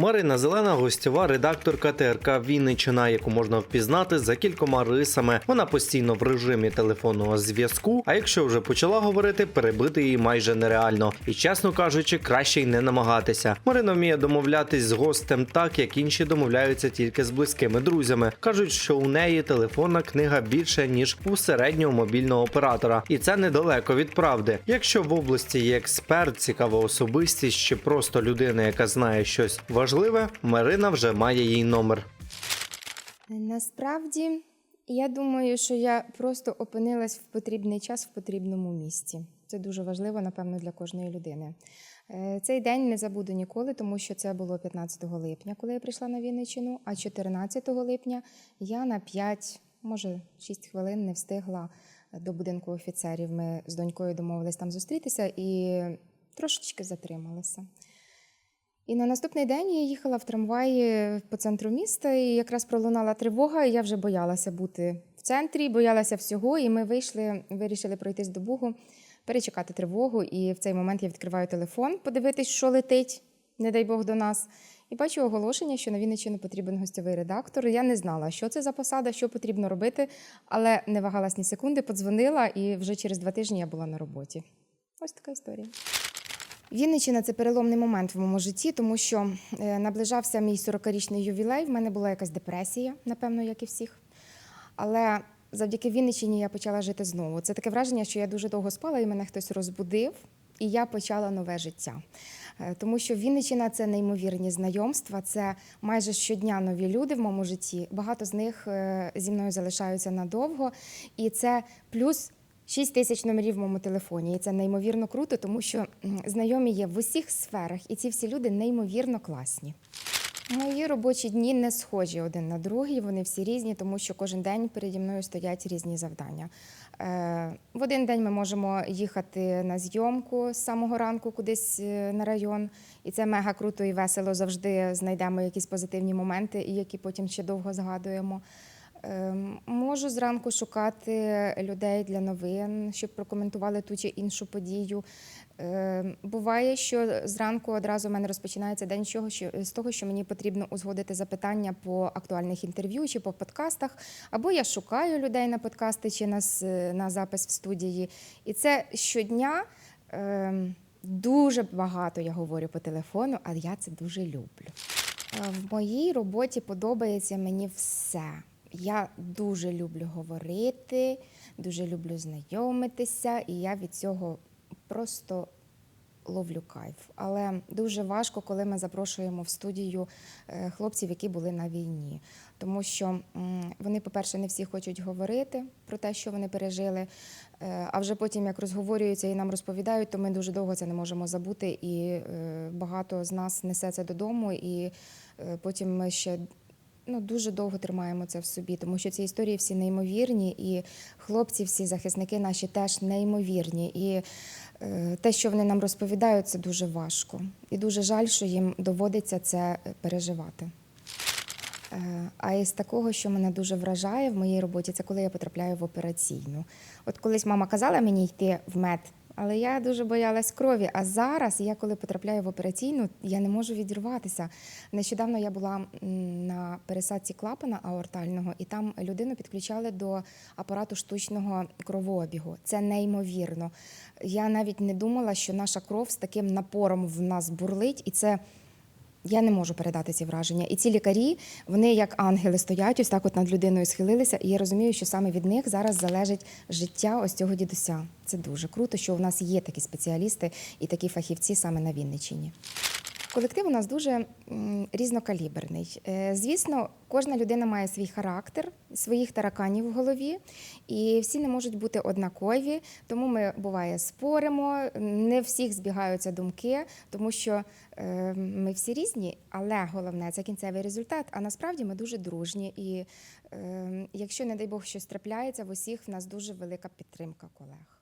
Марина Зелена гостьова редакторка ТРК Вінниччина, яку можна впізнати за кількома рисами. Вона постійно в режимі телефонного зв'язку. А якщо вже почала говорити, перебити її майже нереально. І чесно кажучи, краще й не намагатися. Марина вміє домовлятись з гостем так, як інші домовляються тільки з близькими друзями. кажуть, що у неї телефонна книга більше ніж у середнього мобільного оператора, і це недалеко від правди. Якщо в області є експерт, цікава особистість чи просто людина, яка знає щось важливе, Марина вже має її номер. Насправді, я думаю, що я просто опинилась в потрібний час в потрібному місці. Це дуже важливо, напевно, для кожної людини. Е, Цей день не забуду ніколи, тому що це було 15 липня, коли я прийшла на Вінниччину, а 14 липня я на 5, може 6 хвилин не встигла до будинку офіцерів. Ми з донькою домовились там зустрітися і трошечки затрималася. І на наступний день я їхала в трамваї по центру міста, і якраз пролунала тривога, і я вже боялася бути в центрі, боялася всього. І ми вийшли, вирішили пройтись до Бугу, перечекати тривогу. І в цей момент я відкриваю телефон, подивитись, що летить, не дай Бог до нас. І бачу оголошення, що на Вінниччину потрібен гостьовий редактор. Я не знала, що це за посада, що потрібно робити, але не вагалась ні секунди, подзвонила, і вже через два тижні я була на роботі. Ось така історія. Вінниччина це переломний момент в моєму житті, тому що е, наближався мій 40-річний ювілей. В мене була якась депресія, напевно, як і всіх. Але завдяки Вінниччині я почала жити знову. Це таке враження, що я дуже довго спала, і мене хтось розбудив, і я почала нове життя. Е, Тому що Вінниччина це неймовірні знайомства, це майже щодня нові люди в моєму житті. Багато з них е, зі мною залишаються надовго, і це плюс 6 тисяч номерів в моєму телефоні. І це неймовірно круто, тому що знайомі є в усіх сферах, і ці всі люди неймовірно класні. Мої робочі дні не схожі один на другий, вони всі різні, тому що кожен день переді мною стоять різні завдання. Е, в один день ми можемо їхати на зйомку з самого ранку кудись е, на район, і це мега круто і весело. Завжди знайдемо якісь позитивні моменти, які потім ще довго згадуємо. Ем, Можу зранку шукати людей для новин, щоб прокоментували ту чи іншу подію. Ем, Буває, що зранку одразу в мене розпочинається день чого- з того, що мені потрібно узгодити запитання по актуальних інтерв'ю чи по подкастах, або я шукаю людей на подкасти чи на, на запис в студії. І це щодня. ем, Дуже багато я говорю по телефону, а я це дуже люблю. Е, В моїй роботі подобається мені все. Я дуже люблю говорити, дуже люблю знайомитися, і я від цього просто ловлю кайф. Але дуже важко, коли ми запрошуємо в студію е, хлопців, які були на війні. Тому що вони, по-перше, не всі хочуть говорити про те, що вони пережили. Е, А вже потім, як розговорюються і нам розповідають, то ми дуже довго це не можемо забути. І е, багато з нас несе це додому, і потім ми ще. Ну, дуже довго тримаємо це в собі, тому що ці історії всі неймовірні, і хлопці, всі захисники наші теж неймовірні. І е, те, що вони нам розповідають, це дуже важко. І дуже жаль, що їм доводиться це е, переживати. Е, А із такого, що мене дуже вражає в моїй роботі, це коли я потрапляю в операційну. От колись мама казала мені йти в мед, але я дуже боялась крові. А зараз я, коли потрапляю в операційну, я не можу відірватися. Нещодавно я була на пересадці клапана аортального, і там людину підключали до апарату штучного кровообігу. Це неймовірно. Я навіть не думала, що наша кров з таким напором в нас бурлить, і це. Я не можу передати ці враження. І ці лікарі, вони як ангели стоять, ось так от над людиною схилилися. І я розумію, що саме від них зараз залежить життя ось цього дідуся. Це дуже круто, що у нас є такі спеціалісти і такі фахівці саме на Вінниччині. Колектив у нас дуже різнокаліберний. Е, Звісно, кожна людина має свій характер, своїх тараканів в голові, і всі не можуть бути однакові. Тому ми буває споримо, не всіх збігаються думки, тому що е, ми всі різні, але головне це кінцевий результат. А насправді ми дуже дружні. І е, якщо, не дай Бог, щось трапляється, в усіх в нас дуже велика підтримка колег.